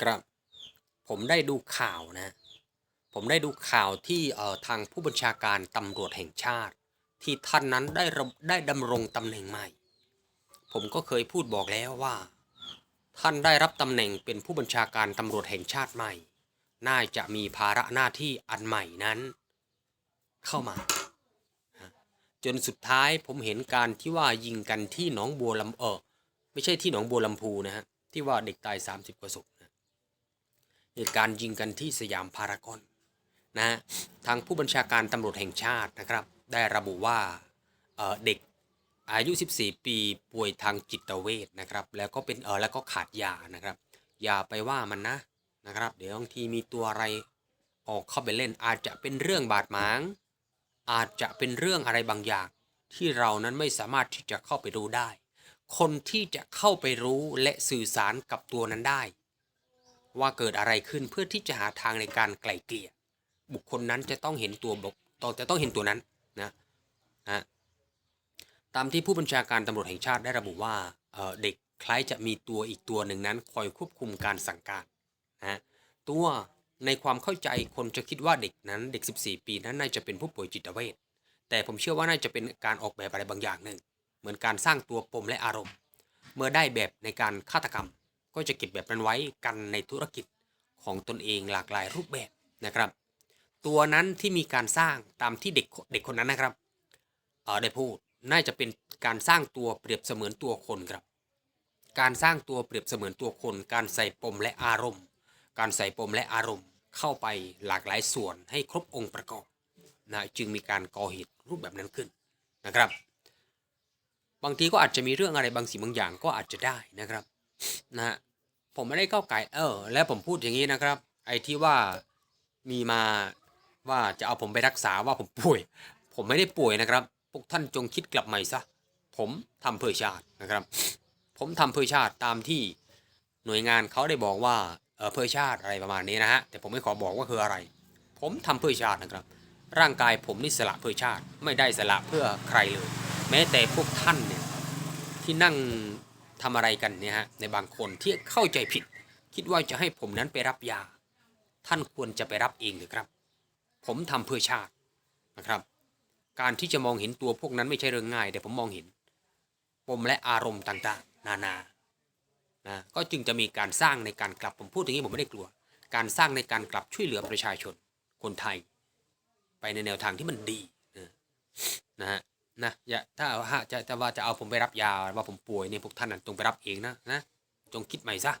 ครับผมได้ดูข่าวนะ ผมได้ดูข่าวที่เอ่อทางผู้บัญชาการตำรวจแห่งชาติ ที่ท่านนั้นได้ได้ดำรงตำแหน่งใหม่ ผมก็เคยพูดบอกแล้วว่า ท่านได้รับตำแหน่งเป็นผู้บัญชาการตำรวจแห่งชาติใหม่ น่าจะมีภาระหน้าที่อันใหม่นั้น เข้ามา จนสุดท้ายผมเห็นการที่ว่ายิงกันที่หนองบัวลำเออไม่ใช่ที่หนองบัวลำพูนะฮะที่ว่าเด็กตาย 30 กว่าศพ เหตุการณ์ยิงกันที่สยามพารากอนนะฮะทางผู้บัญชาการตำรวจแห่งชาตินะครับ ได้ระบุว่าเเด็กอายุ 14 ปีป่วยทางจิตเวชนะครับ แล้วก็เป็นเออแล้วก็ขาดยานะครับ อย่าไปว่ามันนะนะครับ เดี๋ยวบางทีมีตัวอะไรออกเข้าไปเล่น อาจจะเป็นเรื่องบาดหมาง อาจจะเป็นเรื่องอะไรบางอย่าง ที่เรานั้นไม่สามารถที่จะเข้าไปรู้ได้ คนที่จะเข้าไปรู้และสื่อสารกับตัวนั้นได้ ว่าเกิดอะไรขึ้นเพื่อที่จะหาทางในการไกล่เกลี่ย บุคคลนั้นจะต้องเห็นตัวบกต้องจะต้องเห็นตัวนั้นนะนะตามที่ผู้บัญชาการตำรวจแห่งชาติได้ระบุว่าเเด็กคล้ายจะมีตัวอีกตัวหนึ่งนั้นคอยควบคุมการสั่งการนะตัวในความเข้าใจคนจะคิดว่าเด็กนั้นเด็ก 14 ปีนั้นน่าจะเป็นผู้ป่วยจิตเวชแต่ผมเชื่อว่าน่าจะเป็นการออกแบบอะไรบางอย่างหนึ่ง เหมือนการสร้างตัวปมและอารมณ์ เมื่อได้แบบในการฆาตกรรม ก็จะเก็บแบบนั้นไว้กันในธุรกิจของตนเองหลากหลายรูปแบบนะครับ ตัวนั้นที่มีการสร้างตามที่เด็กเด็กคนนั้นนะครับเออได้พูดน่าจะเป็นการสร้างตัวเปรียบเสมือนตัวคนครับ การสร้างตัวเปรียบเสมือนตัวคน การใส่ปมและอารมณ์ การใส่ปมและอารมณ์เข้าไปหลากหลายส่วนให้ครบองค์ประกอบนะจึงมีการก่อเหตุรูปแบบนั้นขึ้นนะครับ บางทีก็อาจจะมีเรื่องอะไรบางสิ่งบางอย่างก็อาจจะได้นะครับนะฮะ ผมไม่ได้ก้าวไก่เออ และผมพูดอย่างนี้นะครับ ไอ้ที่ว่ามีมาว่าจะเอาผมไปรักษาว่าผมป่วย ผมไม่ได้ป่วยนะครับ พวกท่านจงคิดกลับใหม่ซะ ผมทำเพื่อชาตินะครับ ผมทำเพื่อชาติตามที่หน่วยงานเขาได้บอกว่าเออเพื่อชาติอะไรประมาณนี้นะฮะ แต่ผมไม่ขอบอกว่าคืออะไร ผมทำเพื่อชาตินะครับ ร่างกายผมนี่สละเพื่อชาติ ไม่ได้สละเพื่อใครเลย แม้แต่พวกท่านเนี่ยที่นั่ง ทำอะไรกันเนี่ยฮะในบางคนที่เข้าใจผิด คิดว่าจะให้ผมนั้นไปรับยา ท่านควรจะไปรับเองเลยครับ ผมทำเพื่อชาตินะครับ การที่จะมองเห็นตัวพวกนั้นไม่ใช่เรื่องง่ายแต่ผมมองเห็นปมและอารมณ์ต่างๆ นานานะก็จึงจะมีการสร้างในการกลับผมพูดอย่างนี้ผมไม่ได้กลัว การสร้างในการกลับช่วยเหลือประชาชนคนไทย ไปในแนวทางที่มันดีนะนะฮะ นะอย่าถ้าถ้าจะจะว่าจะเอาผมไปรับยาว่าผมป่วยเนี่ยพวกท่านนะจงไปรับเองนะนะจงคิดใหม่ซะ